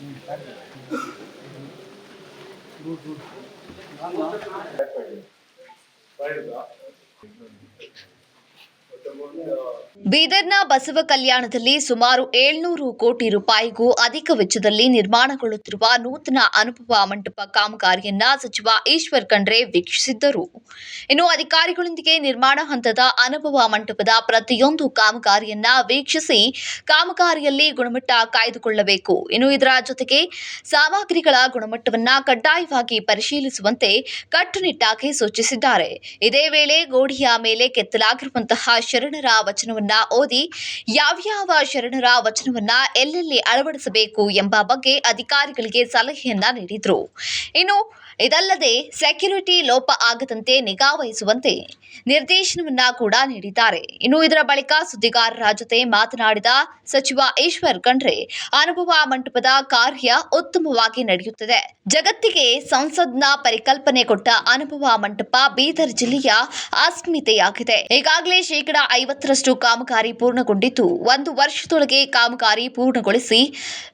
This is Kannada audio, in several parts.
Thank you. ಬೀದರ್ನ ಬಸವ ಕಲ್ಯಾಣದಲ್ಲಿ ಸುಮಾರು ಏಳ್ನೂರು ಕೋಟಿ ರೂಪಾಯಿಗೂ ಅಧಿಕ ವೆಚ್ಚದಲ್ಲಿ ನಿರ್ಮಾಣಗೊಳ್ಳುತ್ತಿರುವ ನೂತನ ಅನುಭವ ಮಂಟಪ ಕಾಮಗಾರಿಯನ್ನ ಸಚಿವ ಈಶ್ವರ್ ಖಂಡ್ರೆ ವೀಕ್ಷಿಸಿದ್ದರು. ಇನ್ನು ಅಧಿಕಾರಿಗಳೊಂದಿಗೆ ನಿರ್ಮಾಣ ಹಂತದ ಅನುಭವ ಮಂಟಪದ ಪ್ರತಿಯೊಂದು ಕಾಮಗಾರಿಯನ್ನ ವೀಕ್ಷಿಸಿ ಕಾಮಗಾರಿಯಲ್ಲಿ ಗುಣಮಟ್ಟ ಕಾಯ್ದುಕೊಳ್ಳಬೇಕು. ಇನ್ನು ಇದರ ಜೊತೆಗೆ ಸಾಮಗ್ರಿಗಳ ಗುಣಮಟ್ಟವನ್ನ ಕಡ್ಡಾಯವಾಗಿ ಪರಿಶೀಲಿಸುವಂತೆ ಕಟ್ಟುನಿಟ್ಟಾಗಿ ಸೂಚಿಸಿದ್ದಾರೆ. ಇದೇ ವೇಳೆ ಗೋಡಿಯ ಮೇಲೆ ಕೆತ್ತಲಾಗಿರುವಂತಹ ಶರಣರ ವಚನವನ್ನ ಓದಿ ಯಾವ್ಯಾವ ಶರಣರ ವಚನವನ್ನ ಎಲ್ಲೆಲ್ಲಿ ಅಳವಡಿಸಬೇಕು ಎಂಬ ಬಗ್ಗೆ ಅಧಿಕಾರಿಗಳಿಗೆ ಸಲಹೆಯನ್ನ ನೀಡಿದ್ರು. ಇನ್ನು ಇದಲ್ಲದೆ ಸೆಕ್ಯುರಿಟಿ ಲೋಪ ಆಗದಂತೆ ನಿಗಾ ವಹಿಸುವಂತೆ ನಿರ್ದೇಶನವನ್ನ ಕೂಡ ನೀಡಿದ್ದಾರೆ. ಇನ್ನು ಇದರ ಬಳಿಕ ಸುದ್ದಿಗಾರರ ಜೊತೆ ಮಾತನಾಡಿದ ಸಚಿವ ಈಶ್ವರ್ ಖಂಡ್ರೆ, ಅನುಭವ ಮಂಟಪದ ಕಾರ್ಯ ಉತ್ತಮವಾಗಿ ನಡೆಯುತ್ತಿದೆ. ಜಗತ್ತಿಗೆ ಸಂಸದ್ನ ಪರಿಕಲ್ಪನೆ ಕೊಟ್ಟ ಅನುಭವ ಮಂಟಪ ಬೀದರ್ ಜಿಲ್ಲೆಯ ಅಸ್ಮಿತೆಯಾಗಿದೆ. ಈಗಾಗಲೇ ಶೇಕಡ ಐವತ್ತರಷ್ಟು ಕಾಮಗಾರಿ ಪೂರ್ಣಗೊಂಡಿದ್ದು, ಒಂದು ವರ್ಷದೊಳಗೆ ಕಾಮಗಾರಿ ಪೂರ್ಣಗೊಳಿಸಿ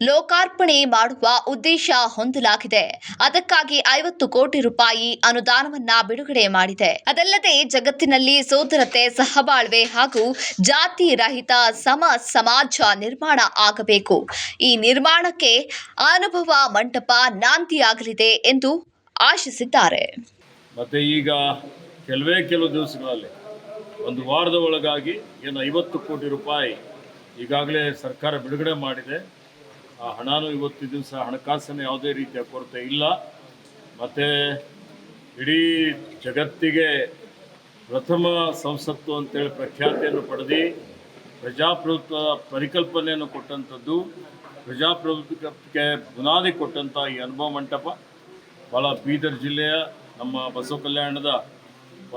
ಲೋಕಾರ್ಪಣೆ ಮಾಡುವ ಉದ್ದೇಶ ಹೊಂದಲಾಗಿದೆ. ಅದಕ್ಕಾಗಿ ಐವತ್ತು ಕೋಟಿ ರೂಪಾಯಿ ಅನುದಾನವನ್ನ ಬಿಡುಗಡೆ ಮಾಡಿದೆ. ಅದಲ್ಲದೆ ಜಗತ್ತಿನಲ್ಲಿ ಸೋದರತೆ, ಸಹಬಾಳ್ವೆ ಹಾಗೂ ಜಾತಿ ರಹಿತ ಸಮ ಸಮಾಜ ನಿರ್ಮಾಣ ಆಗಬೇಕು. ಈ ನಿರ್ಮಾಣಕ್ಕೆ ಅನುಭವ ಮಂಟಪ ನಾಂದಿಯಾಗಲಿದೆ ಎಂದು ಆಶಿಸಿದ್ದಾರೆ. ಮತ್ತೆ ಈಗ ಕೆಲವೇ ಕೆಲವು ದಿವಸಗಳಲ್ಲಿ ಒಂದು ವಾರದ ಒಳಗಾಗಿ ಏನು ಐವತ್ತು ಕೋಟಿ ರೂಪಾಯಿ ಈಗಾಗಲೇ ಸರ್ಕಾರ ಬಿಡುಗಡೆ ಮಾಡಿದೆ. ಆ ಹಣನೂ ಇವತ್ತು ದಿವಸ ಹಣಕಾಸಿನ ಯಾವುದೇ ರೀತಿಯ ಕೊರತೆ ಇಲ್ಲ. ಮತ್ತು ಇಡೀ ಜಗತ್ತಿಗೆ ಪ್ರಥಮ ಸಂಸತ್ತು ಅಂತೇಳಿ ಪ್ರಖ್ಯಾತಿಯನ್ನು ಪಡೆದು ಪ್ರಜಾಪ್ರಭುತ್ವ ಪರಿಕಲ್ಪನೆಯನ್ನು ಕೊಟ್ಟಂಥದ್ದು, ಪ್ರಜಾಪ್ರಭುತ್ವಕ್ಕೆ ಬುನಾದಿ ಕೊಟ್ಟಂಥ ಈ ಅನುಭವ ಮಂಟಪ ಭಾಳ ಬೀದರ್ ಜಿಲ್ಲೆಯ ನಮ್ಮ ಬಸವ ಕಲ್ಯಾಣದ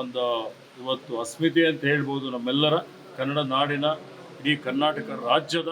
ಒಂದು ಇವತ್ತು ಅಸ್ಮಿತೆ ಅಂತ ಹೇಳ್ಬೋದು ನಮ್ಮೆಲ್ಲರ, ಕನ್ನಡ ನಾಡಿನ, ಇಡೀ ಕರ್ನಾಟಕ ರಾಜ್ಯದ